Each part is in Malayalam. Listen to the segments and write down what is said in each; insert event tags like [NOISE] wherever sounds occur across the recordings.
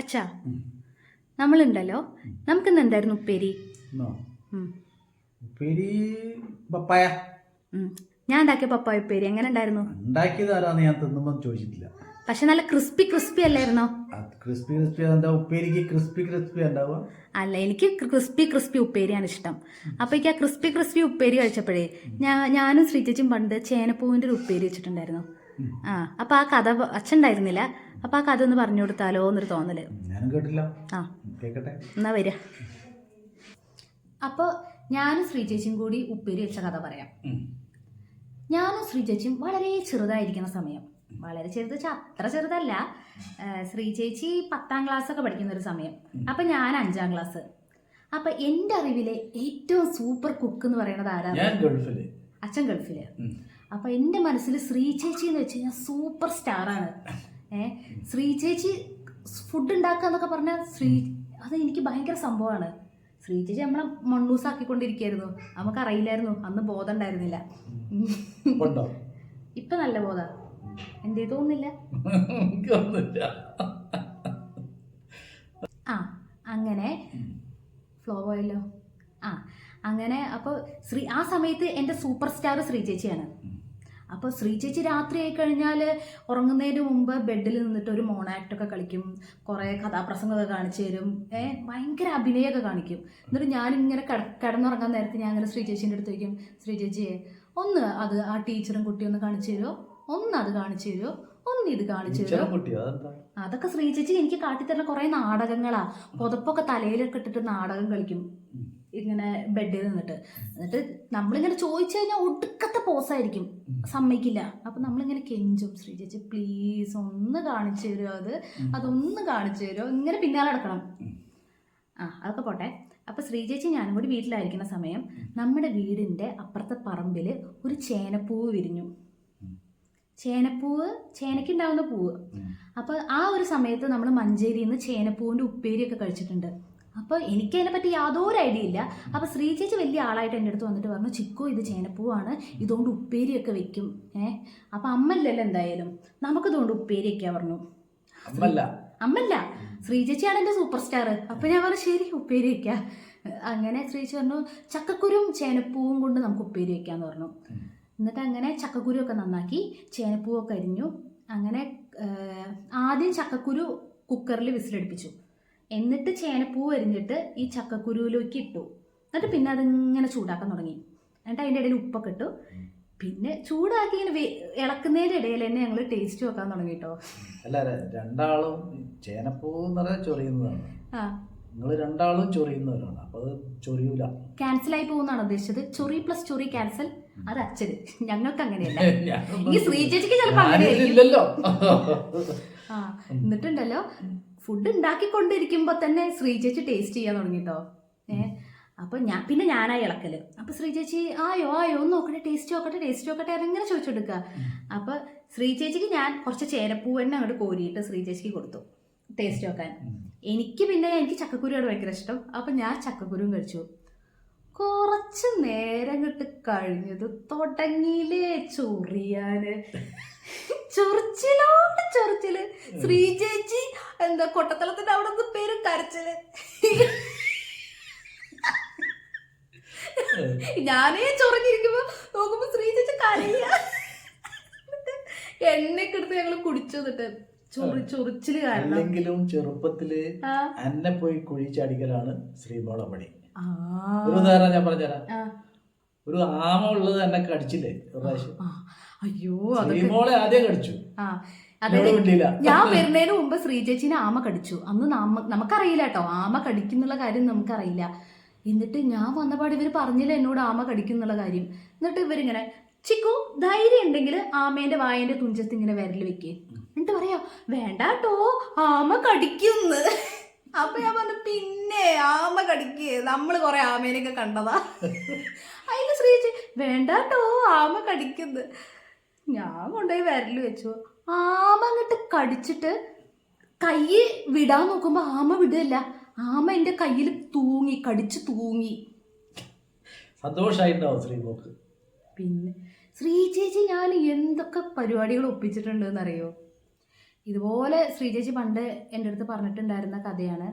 അച്ഛാ നമ്മളുണ്ടല്ലോ. നമുക്കിന്ന് എന്തായിരുന്നു ഉപ്പേരി? ഉപ്പേരി പപ്പായ. ഞാൻ ഉണ്ടാക്കിയ പപ്പായ ഉപ്പേരി എങ്ങനെ ഉണ്ടായിരുന്നു? ഉണ്ടാക്കിയത് ആരാന്ന് ഞാൻ തിന്നുമ്പോൾ ചോദിച്ചിട്ടില്ല. പക്ഷെ നല്ല ക്രിസ്പി ക്രിസ്പി അല്ലായിരുന്നോ? ക്രിസ്പി ക്രിസ്പി ഉപ്പേരിക്ക് ക്രിസ്പി ക്രിസ്പി ഉണ്ടാവുക? അല്ല എനിക്ക് ക്രിസ്പി ക്രിസ്പി ഉപ്പേരിയാണ് ഇഷ്ടം. അപ്പോൾ എനിക്ക് ആ ക്രിസ്പി ക്രിസ്പി ഉപ്പേരി കഴിച്ചപ്പോഴേ ഞാനും ശ്രീചേച്ചും പണ്ട് ചേനപ്പൂവിന്റെ ഒരു ഉപ്പേരി വെച്ചിട്ടുണ്ടായിരുന്നു. ആ അപ്പൊ ആ കഥ അച്ഛൻ ഉണ്ടായിരുന്നില്ല അപ്പോൾ ആ കഥ ഒന്ന് പറഞ്ഞു കൊടുത്താലോ എന്നൊരു തോന്നൽ. ഞാനും കേട്ടില്ല. ആ. കേക്കട്ടെ. എന്നാ വരിക അപ്പോൾ ഞാനും ശ്രീചേച്ചിയും കൂടി ഉപ്പേരി വെച്ച കഥ പറയാം. ഞാനും ശ്രീചേച്ചിയും വളരെ ചെറുതായിരിക്കുന്ന സമയം. വളരെ ചെറുത് വെച്ചാൽ അത്ര ചെറുതല്ല. ശ്രീ ശ്രീചേച്ചി പത്താം ക്ലാസ് ഒക്കെ പഠിക്കുന്ന ഒരു സമയം. അപ്പൊ ഞാൻ അഞ്ചാം ക്ലാസ്. അപ്പൊ എന്റെ അറിവിലെ ഏറ്റവും സൂപ്പർ കുക്ക് എന്ന് പറയുന്നത് ആരാ? ഞാൻ ഗൾഫിൽ. അച്ഛൻ ഗൾഫിൽ. ഉം. അപ്പൊ എന്റെ മനസ്സിൽ ശ്രീചേച്ചി എന്ന് വെച്ച് കഴിഞ്ഞാൽ സൂപ്പർ സ്റ്റാർ ആണ്. ശ്രീ ശ്രീചേച്ചി ഫുഡ് ഉണ്ടാക്കുക എന്നൊക്കെ പറഞ്ഞാൽ ശ്രീ അത് എനിക്ക് ഭയങ്കര സംഭവമാണ് ശ്രീചേച്ചി നമ്മളെ മണ്ണൂസാക്കിക്കൊണ്ടിരിക്കുകയായിരുന്നു നമുക്ക് അറിയില്ലായിരുന്നു അന്ന് ബോധം ഉണ്ടായിരുന്നില്ല. ഉണ്ടോ? ഇപ്പൊ നല്ല ബോധ. എന്തേ തോന്നുന്നില്ല? ആ അങ്ങനെ. ഫ്ലോ പോയല്ലോ. ആ അങ്ങനെ അപ്പോൾ ശ്രീ ആ സമയത്ത് എന്റെ സൂപ്പർ സ്റ്റാർ ശ്രീ ചേച്ചിയാണ്. അപ്പോൾ ശ്രീ ചേച്ചി രാത്രി ആയി കഴിഞ്ഞാൽ ഉറങ്ങുന്നതിന് മുമ്പ് ബെഡിൽ നിന്നിട്ട് ഒരു മോണാക്റ്റൊക്കെ കളിക്കും. കുറേ കഥാപ്രസംഗമൊക്കെ കാണിച്ചു തരും. ഏ ഭയങ്കര അഭിനയമൊക്കെ കാണിക്കും. എന്നിട്ട് ഞാനിങ്ങനെ കട കിടന്നുറങ്ങാൻ നേരത്തെ ഞാൻ അങ്ങനെ ശ്രീ ചേച്ചീന്റെ അടുത്ത് വയ്ക്കും ശ്രീ ചേച്ചിയെ ഒന്ന് അത് ആ ടീച്ചറും കുട്ടിയും ഒന്ന് കാണിച്ചു തരുമോ ഒന്ന് അത് കാണിച്ചു തരുമോ ഒന്ന് ഇത് കാണിച്ചു തരുമോ അതൊക്കെ ശ്രീ ചേച്ചി എനിക്ക് കാട്ടിത്തരുന്ന കുറേ നാടകങ്ങളാ. പുതപ്പൊക്കെ തലയിലൊക്കെ ഇട്ടിട്ട് നാടകം കളിക്കും. ഇങ്ങനെ ബെഡിൽ നിന്നിട്ട്. എന്നിട്ട് നമ്മളിങ്ങനെ ചോദിച്ചു കഴിഞ്ഞാൽ ഒടുക്കത്തെ പോസായിരിക്കും സമ്മതിക്കില്ല. അപ്പൊ നമ്മളിങ്ങനെ കെഞ്ചും. ശ്രീ ചേച്ചി പ്ലീസ് ഒന്ന് കാണിച്ചു തരുമോ അത്? അതൊന്ന് കാണിച്ചു തരുമോ ഇങ്ങനെ പിന്നാലെ നടക്കണം. ആ അതൊക്കെ പോട്ടെ. അപ്പൊ ശ്രീ ചേച്ചി ഞാനും കൂടി വീട്ടിലായിരിക്കുന്ന സമയം നമ്മുടെ വീടിന്റെ അപ്പുറത്തെ പറമ്പിൽ ഒരു ചേനപ്പൂവ് വിരിഞ്ഞു. ചേനപ്പൂവ് ചേനയ്ക്കുണ്ടാവുന്ന പൂവ്. ഉം. അപ്പോൾ ആ ഒരു സമയത്ത് നമ്മൾ മഞ്ചേരിയിൽ നിന്ന് ചേനപ്പൂവിന്റെ ഉപ്പേരിയൊക്കെ കഴിച്ചിട്ടുണ്ട്. അപ്പോൾ എനിക്ക് അതിനെപ്പറ്റി യാതൊരു ഐഡിയ ഇല്ല. അപ്പോൾ ശ്രീ ചേച്ചി വലിയ ആളായിട്ട് എന്റെ അടുത്ത് വന്നിട്ട് പറഞ്ഞു ചിക്കു ഇത് ചേനപ്പൂവാണ് ഇതുകൊണ്ട് ഉപ്പേരിയൊക്കെ വെക്കും. ഏ? അപ്പോൾ അമ്മല്ലല്ലോ എന്തായാലും. നമുക്കിതുകൊണ്ട് ഉപ്പേരിയൊക്കെയാ പറഞ്ഞു. അമ്മല്ല. അമ്മല്ല. ശ്രീ ചേച്ചിയാണ് എന്റെ സൂപ്പർ സ്റ്റാർ അപ്പോൾ ഞാൻ പറഞ്ഞു ശരി ഉപ്പേരി വയ്ക്കാം അങ്ങനെ ശ്രീ ചേച്ചി പറഞ്ഞു ചക്കക്കുരും ചേനപ്പൂവും കൊണ്ട് നമുക്ക് ഉപ്പേരി വയ്ക്കാന്ന് പറഞ്ഞു. എന്നിട്ട് അങ്ങനെ ചക്കക്കുരു ഒക്കെ നന്നാക്കി ചേനപ്പൂവൊക്കെ അരിഞ്ഞു. അങ്ങനെ ആദ്യം ചക്കക്കുരു കുക്കറിൽ വിസിലടിപ്പിച്ചു. എന്നിട്ട് ചേനപ്പൂ അരിഞ്ഞിട്ട് ഈ ചക്കക്കുരുവിലേക്ക് ഇട്ടു. എന്നിട്ട് പിന്നെ അതിങ്ങനെ ചൂടാക്കാൻ തുടങ്ങി. എന്നിട്ട് അതിന്റെ ഇടയിൽ ഉപ്പൊക്കെ ഇട്ടു. പിന്നെ ചൂടാക്കി ഇങ്ങനെ ഇളക്കുന്നതിന്റെ ഇടയിൽ തന്നെ ഞങ്ങൾ ടേസ്റ്റ് വെക്കാൻ തുടങ്ങി കേട്ടോ അല്ല രണ്ടാളും ചേനപ്പൂ എന്ന് പറയാൻ ചൊറിയുന്നതാണ്. നിങ്ങൾ രണ്ടാളും ചൊറിയുന്നവരാണ്. അപ്പൊ അത് ചൊറിയൂല. ക്യാൻസൽ ആയി പോകുന്നാണ് ഉദ്ദേശിച്ചത്. ചൊറി പ്ലസ് ചൊറി ക്യാൻസൽ അത് അച്ഛന്. ഞങ്ങൾക്ക് അങ്ങനെയല്ല. [LAUGHS] ഈ ശ്രീ ചേച്ചിക്ക് ചിലപ്പോ ആ എന്നിട്ടുണ്ടല്ലോ. ഫുഡ് ഉണ്ടാക്കിക്കൊണ്ടിരിക്കുമ്പോൾ തന്നെ ശ്രീ ചേച്ചി ടേസ്റ്റ് ചെയ്യാൻ തുടങ്ങിട്ടോ. ഏഹ് അപ്പൊ ഞാൻ പിന്നെ ഞാനായി ഇളക്കൽ. അപ്പൊ ശ്രീ ചേച്ചി ആയോ ആയോ ഒന്ന് നോക്കട്ടെ ടേസ്റ്റ് നോക്കട്ടെ ടേസ്റ്റ് നോക്കട്ടെ അതിങ്ങനെ ചോദിച്ചെടുക്കുക അപ്പൊ ശ്രീ ചേച്ചിക്ക് ഞാൻ കുറച്ച് ചേരപ്പൂവ് തന്നെ അങ്ങോട്ട് കോരിയിട്ട് ശ്രീ ചേച്ചിക്ക് കൊടുത്തു ടേസ്റ്റ് നോക്കാൻ. എനിക്ക് പിന്നെ എനിക്ക് ചക്കക്കുരുയോട് ഭയങ്കര ഇഷ്ടം. അപ്പൊ ഞാൻ ചക്കക്കുരുവും കഴിച്ചു. കുറച്ച് നേരം കിട്ട് കഴിഞ്ഞത് തുടങ്ങിയില്ലേ ചൊറിയാന്. ചൊറിച്ചിലോട് ചൊറിച്ചിൽ. ശ്രീ ചേച്ചി എന്താ കൊട്ടത്തളത്തിന്റെ അവിടെ നിന്ന് പേര് കരച്ചിൽ. ഞാനേ ചൊറിഞ്ഞിരിക്കുമ്പോ നോക്കുമ്പോ ശ്രീ ചേച്ചി കരയ. എണ്ണയൊക്കെ എടുത്ത് ഞങ്ങൾ കുടിച്ചു എന്നിട്ട് ചൊറി ചൊറിച്ചിൽ കാരണം. ചെറുപ്പത്തിൽ. എന്നെ പോയി കുഴി ചാടിക്കലാണ് ശ്രീമോളെ പണി ആ. ഒരു ഉദാഹരണം ഞാൻ പറഞ്ഞുതരാം. ഒരു ആമ ഉള്ളത് എന്നെ കടിച്ചില്ലേ? ഒരു പ്രാവശ്യം. അയ്യോ ശ്രീമോളെ ആദ്യം കടിച്ചു. ഞാൻ വരുന്നതിന് മുമ്പ് ശ്രീചേച്ചിനെ ആമ കടിച്ചു. അന്ന് നമുക്കറിയില്ല കേട്ടോ. ആമ കടിക്കുന്നുള്ള കാര്യം നമുക്കറിയില്ല. എന്നിട്ട് ഞാൻ വന്നപാട് ഇവർ പറഞ്ഞില്ല എന്നോട് ആമ കടിക്കുന്നുള്ള കാര്യം? എന്നിട്ട് ഇവരിങ്ങനെ ചിക്കു ധൈര്യം ഉണ്ടെങ്കിൽ ആമേന്റെ വായന്റെ തുഞ്ചത്ത് ഇങ്ങനെ വിരൽ വെക്കേ. എന്നിട്ട് പറയാ വേണ്ട കേട്ടോ ആമ കടിക്കുന്ന്. അപ്പൊ ഞാൻ പറഞ്ഞു പിന്നെ ആമ കടിക്ക്. നമ്മൾ കൊറേ ആമേനെയൊക്കെ കണ്ടതാ. അതിന് ശ്രീജി വേണ്ടാട്ടോ ആമ കടിക്കുന്നത് ഞാൻ കൊണ്ടുപോയി വിരൽ വെച്ചു. ആമ അങ്ങോട്ട് കടിച്ചിട്ട് കൈ വിടാൻ നോക്കുമ്പോ ആമ വിടില്ല. ആമ എന്റെ കയ്യിൽ തൂങ്ങി കടിച്ച് തൂങ്ങി. സന്തോഷായിട്ടുണ്ടാവും ശ്രീമോക്ക്. പിന്നെ ശ്രീ ചേച്ചി ഞാൻ എന്തൊക്കെ പരിപാടികൾ ഒപ്പിച്ചിട്ടുണ്ട് അറിയോ ഇതുപോലെ ശ്രീജേച്ചി പണ്ട് എന്റെ അടുത്ത് പറഞ്ഞിട്ടുണ്ടായിരുന്ന കഥയാണ്.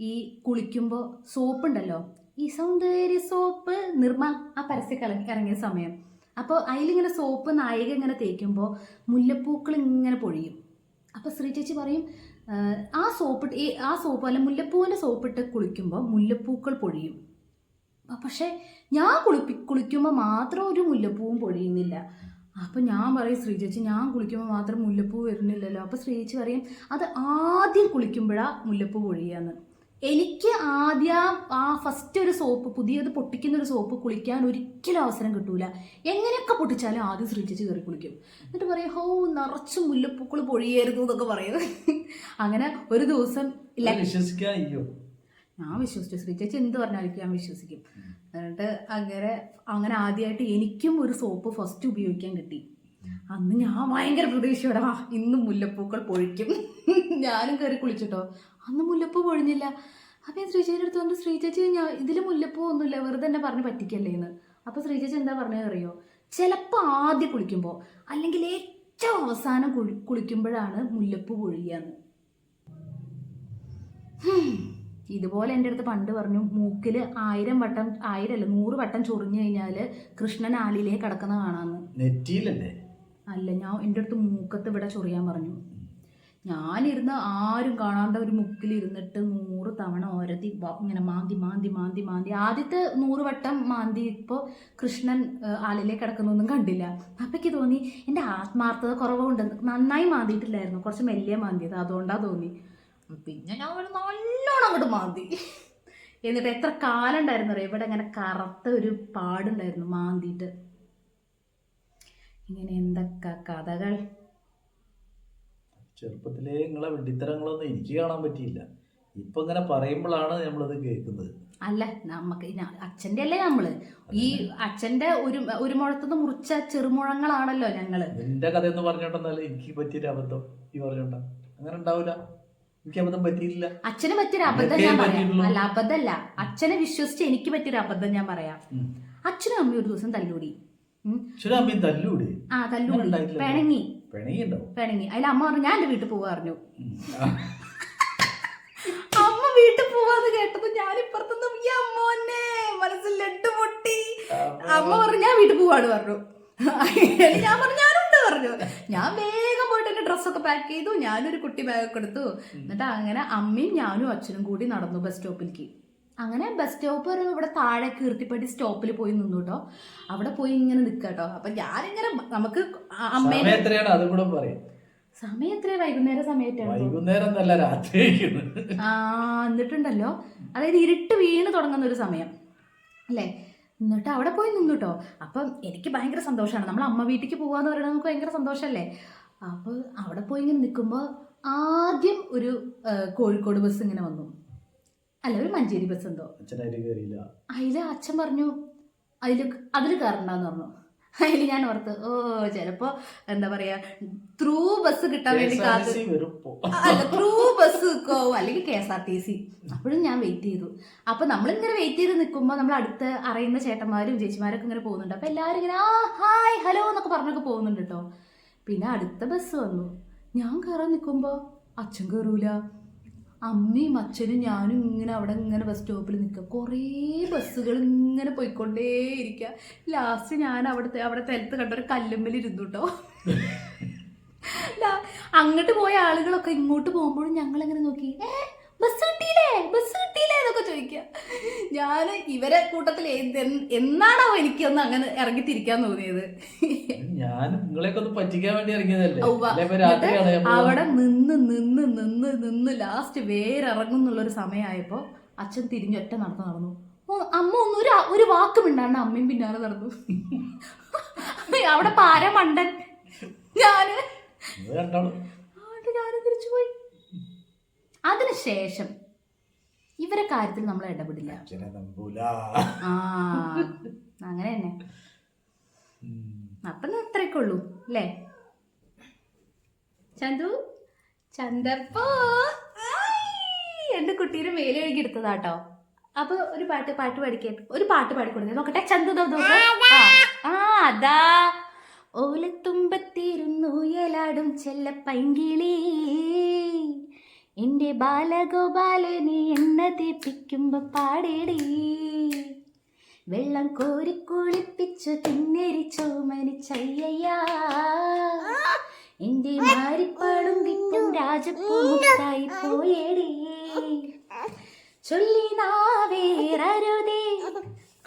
ഈ കുളിക്കുമ്പോൾ സോപ്പ് ഉണ്ടല്ലോ ഈ സൗന്ദര്യ സോപ്പ് നിർമ്മ ആ പരസ്യം ഇറങ്ങിയ സമയം. അപ്പോൾ അതിലിങ്ങനെ സോപ്പ് നായിക ഇങ്ങനെ തേക്കുമ്പോൾ മുല്ലപ്പൂക്കൾ ഇങ്ങനെ പൊഴിയും. അപ്പോൾ ശ്രീജേച്ചി പറയും "ആ, സോപ്പ് ആ സോപ്പ് അല്ല മുല്ലപ്പൂവിന്റെ സോപ്പിട്ട് കുളിക്കുമ്പോൾ മുല്ലപ്പൂക്കൾ പൊഴിയും. പക്ഷേ ഞാൻ കുളിപ്പി കുളിക്കുമ്പോൾ മാത്രം ഒരു മുല്ലപ്പൂവും പൊഴിയുന്നില്ല. അപ്പം ഞാൻ പറയും ശ്രീ ചേച്ചി ഞാൻ കുളിക്കുമ്പോൾ മാത്രം മുല്ലപ്പൂ വരുന്നില്ലല്ലോ. അപ്പോൾ ശ്രീ ചേച്ചി പറയും അത് ആദ്യം കുളിക്കുമ്പോഴാ മുല്ലപ്പൂ പൊഴിയാന്ന്. എനിക്ക് ആദ്യം ആ ഫസ്റ്റ് ഒരു സോപ്പ് പുതിയത് പൊട്ടിക്കുന്ന ഒരു സോപ്പ് കുളിക്കാൻ ഒരിക്കലും അവസരം കിട്ടൂല. എങ്ങനെയൊക്കെ പൊട്ടിച്ചാലും ആദ്യം ശ്രീചേച്ചി കയറി കുളിക്കും. എന്നിട്ട് പറയും ഹോ നിറച്ച് മുല്ലപ്പൂക്കൾ പൊഴിയായിരുന്നു എന്നൊക്കെ പറയുന്നത് അങ്ങനെ ഒരു ദിവസം അയ്യോ ഞാൻ വിശ്വസിച്ചു. ശ്രീ ചേച്ചി എന്ത് പറഞ്ഞാലും ഞാൻ വിശ്വസിക്കും. എന്നിട്ട് അങ്ങനെ അങ്ങനെ ആദ്യമായിട്ട് എനിക്കും ഒരു സോപ്പ് ഫസ്റ്റ് ഉപയോഗിക്കാൻ കിട്ടി. അന്ന് ഞാൻ ഭയങ്കര പ്രതീക്ഷയോടെ ആ ഇന്ന് മുല്ലപ്പൂക്കൾ പൊഴിക്കും. ഞാനും കയറി കുളിച്ചിട്ടോ. അന്ന് മുല്ലപ്പൂ പൊഴിഞ്ഞില്ല. അപ്പം ഞാൻ ശ്രീചേച്ചിയുടെ അടുത്ത് പറഞ്ഞു ശ്രീചേച്ചി ഞാൻ ഇതിൽ മുല്ലപ്പൂ ഒന്നുമില്ല വെറുതെ തന്നെ പറഞ്ഞ് പറ്റിക്കല്ലേ എന്ന് അപ്പോൾ ശ്രീചേച്ചി എന്താ പറഞ്ഞത് അറിയോ? ചിലപ്പോൾ ആദ്യം കുളിക്കുമ്പോൾ അല്ലെങ്കിൽ ഏറ്റവും അവസാനം കുളി കുളിക്കുമ്പോഴാണ് മുല്ലപ്പൂ പൊഴിയാന്ന്. ഇതുപോലെ എന്റെ അടുത്ത് പണ്ട് പറഞ്ഞു മൂക്കിൽ ആയിരം വട്ടം ആയിരം അല്ല നൂറ് വട്ടം ചൊറിഞ്ഞു കഴിഞ്ഞാൽ കൃഷ്ണൻ ആലിലേ കിടക്കുന്ന കാണാമെന്ന് നെറ്റിയിലല്ലേ? അല്ല ഞാൻ എന്റെ അടുത്ത് മൂക്കത്ത് ഇവിടെ ചൊറിയാൻ പറഞ്ഞു. ഞാനിരുന്ന് ആരും കാണാണ്ട ഒരു മുക്കിൽ ഇരുന്നിട്ട് നൂറ് തവണ ഓരതി ഇങ്ങനെ മാന്തി മാന്തി മാന്തി മാന്തി. ആദ്യത്തെ നൂറ് വട്ടം മാന്തി ഇപ്പോൾ കൃഷ്ണൻ ആലിലേ കിടക്കുന്നൊന്നും കണ്ടില്ല. അപ്പൊക്ക് തോന്നി എന്റെ ആത്മാർത്ഥത കുറവുണ്ട്. നന്നായി മാന്തിയിട്ടില്ലായിരുന്നു. കുറച്ച് മെല്ലിയ മാന്തിയത്. അതുകൊണ്ടാണ് തോന്നി. പിന്നെ ഞാൻ ഒരു നല്ലോണം അങ്ങോട്ട് മാന്തി. എന്നിട്ട് എത്ര കാലം ഉണ്ടായിരുന്നു അറിയാം? ഇവിടെ ഇങ്ങനെ കറുത്ത ഒരു പാടുണ്ടായിരുന്നു മാന്തിയിട്ട്. ഇങ്ങനെ എന്തൊക്കെ കഥകൾ? ചെറുപ്പത്തിലെ നിങ്ങളെ വെട്ടിത്തരങ്ങളൊന്നും എനിക്ക് കാണാൻ പറ്റിയില്ല. ഇപ്പൊ ഇങ്ങനെ പറയുമ്പോഴാണ് നമ്മളത് കേൾക്കുന്നത്. അല്ല നമുക്ക് അച്ഛന്റെ അല്ലേ നമ്മൾ? ഈ അച്ഛന്റെ ഒരു ഒരു മുഴത്തുനിന്ന് മുറിച്ച ചെറുമുഴങ്ങളാണല്ലോ ഞങ്ങൾ. എന്റെ കഥ എന്ന് പറഞ്ഞോണ്ടെന്നാൽ എനിക്ക് പറ്റിയൊരു അബദ്ധം ഈ പറഞ്ഞോണ്ട. അങ്ങനെ ഉണ്ടാവില്ല എനിക്ക് അബദ്ധം പറ്റിയില്ല അച്ഛന് പറ്റിയൊരു അബദ്ധം ഞാൻ പറയാം. അല്ല അബദ്ധമല്ല അച്ഛനെ വിശ്വസിച്ച് എനിക്ക് പറ്റിയൊരു അബദ്ധം ഞാൻ പറയാം. അച്ഛനും അമ്മയും ഒരു ദിവസം തല്ലൂടി. തല്ലൂടി? ആ തല്ലൂടി. പിണങ്ങി. പിണങ്ങി. അതിൽ അമ്മ പറഞ്ഞു ഞാൻ എന്റെ വീട്ടിൽ പോവാ പറഞ്ഞു. അമ്മ വീട്ടിൽ പോവാന്ന് കേട്ടത് ഞാൻ ഇപ്പുറത്തൊന്നും ഈ അമ്മോന്നെ മനസ്സിൽ ലഡ്ഡു പൊട്ടി. അമ്മ. പറഞ്ഞു ഞാൻ വീട്ടിൽ പോവാണ് പറഞ്ഞു. [LAUGHS] ഞാൻ പറഞ്ഞു ഞാനുണ്ട് പറഞ്ഞു. ഞാൻ എന്റെ ഡ്രസ്സൊക്കെ പാക്ക് ചെയ്തു ഞാനൊരു കുട്ടി ബാഗൊക്കെ എടുത്തു. എന്നിട്ട് അങ്ങനെ അമ്മയും ഞാനും അച്ഛനും കൂടി നടന്നു ബസ് സ്റ്റോപ്പിലേക്ക് അങ്ങനെ ബസ് സ്റ്റോപ്പ് ഒരു ഇവിടെ താഴെ കീർത്തിപ്പടി സ്റ്റോപ്പിൽ പോയി നിന്നു കേട്ടോ അവിടെ പോയി ഇങ്ങനെ നിൽക്കുക കേട്ടോ അപ്പൊ ഞാനിങ്ങനെ നമുക്ക് അമ്മേനെ സമയം എത്രയാ? വൈകുന്നേരം സമയത്താണ്? രാത്രി ആ എന്നിട്ടുണ്ടല്ലോ. അതായത് ഇരുട്ട് വീണ് തുടങ്ങുന്ന ഒരു സമയം. അല്ലേ? എന്നിട്ട് അവിടെ പോയി നിന്നു കേട്ടോ അപ്പം എനിക്ക് ഭയങ്കര സന്തോഷമാണ് നമ്മൾ അമ്മ വീട്ടിലേക്ക് പോകാന്ന് പറയുന്നത് നമുക്ക് ഭയങ്കര സന്തോഷമല്ലേ അപ്പോൾ അവിടെ പോയി ഇങ്ങനെ നിൽക്കുമ്പോൾ ആദ്യം ഒരു കോഴിക്കോട് ബസ് ഇങ്ങനെ വന്നു. അല്ല ഒരു മഞ്ചേരി ബസ് എന്തോ. അതിൽ അതിൽ അച്ഛൻ പറഞ്ഞു അതിൽ അതിൽ കയറണ്ടെന്ന് പറഞ്ഞു. അതിൽ ഞാൻ ഓർത്ത് ഓ ചിലപ്പോ എന്താ പറയാ ത്രൂ ബസ് കിട്ടാൻ വേണ്ടി കാത്തു അല്ല ത്രൂ ബസ് നിൽക്കാവും അല്ലെങ്കിൽ K S R T C അപ്പോഴും ഞാൻ വെയിറ്റ് ചെയ്തു. അപ്പൊ നമ്മളിങ്ങനെ വെയിറ്റ് ചെയ്ത് നിൽക്കുമ്പോൾ നമ്മൾ അടുത്ത് അറിയുന്ന ചേട്ടന്മാരും ചേച്ചിമാരൊക്കെ ഇങ്ങനെ പോകുന്നുണ്ട്. അപ്പൊ എല്ലാരും ഇങ്ങനെ ആ ഹായ് ഹലോ എന്നൊക്കെ പറഞ്ഞൊക്കെ പോകുന്നുണ്ട് കേട്ടോ പിന്നെ അടുത്ത ബസ് വന്നു. ഞാൻ കയറാൻ നിൽക്കുമ്പോൾ അച്ഛൻ കയറൂല അമ്മയും അച്ഛനും ഞാനും ഇങ്ങനെ അവിടെ ഇങ്ങനെ ബസ് സ്റ്റോപ്പിൽ നിൽക്കുക കുറേ ബസ്സുകൾ ഇങ്ങനെ പോയിക്കൊണ്ടേയിരിക്കുക ലാസ്റ്റ് ഞാൻ അവിടുത്തെ അവിടെ സ്ഥലത്ത് കണ്ട ഒരു കല്ലുമ്മൽ ഇരുന്നു കേട്ടോ [LAUGHS] അങ്ങോട്ട് പോയ ആളുകളൊക്കെ ഇങ്ങോട്ട് പോകുമ്പോഴും ഞങ്ങളെങ്ങനെ നോക്കി? ഏ ബസ് കിട്ടിയില്ലേ? ബസ് കിട്ടിയില്ലേ എന്നൊക്കെ ചോദിക്കുക. ഞാൻ ഇവരെ കൂട്ടത്തിൽ എന്നാണോ എനിക്കൊന്ന് അങ്ങനെ ഇറങ്ങി തിരിക്കാൻ തോന്നിയത്? ഞാൻ നിങ്ങളെയൊക്കെ ഒന്ന് പറ്റിക്കാൻ വേണ്ടി ഇറങ്ങിയതല്ലേ. അവിടെ നിന്ന് നിന്ന് നിന്ന് നിന്ന് ലാസ്റ്റ് വേരിറങ്ങും എന്നുള്ളൊരു സമയമായപ്പോ അച്ഛൻ തിരിഞ്ഞൊറ്റ നടന്നു. നടന്നു അമ്മ ഒന്നും ഒരു ഒരു വാക്കും മിണ്ടാണ്ട് അമ്മയും പിന്നാലെ നടന്നു. അവിടെ പാര മണ്ടൻ ഞാൻ ഞാനും തിരിച്ചു പോയി അതിനുശേഷം ഇവരെ കാര്യത്തിൽ നമ്മൾ ഇടപെടില്ല. ആ അങ്ങനെ തന്നെ. അപ്പൊ അത്രയൊക്കെ ഉള്ളൂ അല്ലേ? ചന്തു ചന്തപ്പോ എന്റെ കുട്ടീനെ മേലെ ഒഴുകി എടുത്തതാട്ടോ. അപ്പൊ ഒരു പാട്ട് പാട്ട് പാടിക്കേ. ഒരു പാട്ട് പാടിക്കൊടുത്തേ നോക്കട്ടെ. ചന്തു. ആ അതാ. ഓലത്തുമ്പത്തിരുന്നുയലാടും ചെല്ല പൈങ്കിളി എന്റെ ബാലഗോപാലനെ എണ്ണ തേപ്പിക്കുമ്പോ പാടേടി. വെള്ളം കോരി കുളിപ്പിച്ചു തിന്നരി എന്റെ എന്റെ മാരിപ്പാടും കിട്ടും രാജപ്പൂത്തായി പോയേടി. ചൊല്ലി നാവേറരുതേ.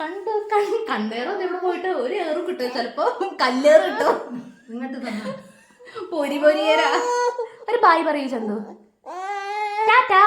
കണ്ടു കൺ കണ്ടേറൊന്നും ഇവിടെ പോയിട്ട് ഒരു ഏറ് കിട്ടും ചിലപ്പോ കല്ലേറ് കിട്ടും. ഇങ്ങോട്ട് പൊരി പൊരിയേരാ. ഒരു ബായ് പറയൂ ചന്തു. ടാറ്റാ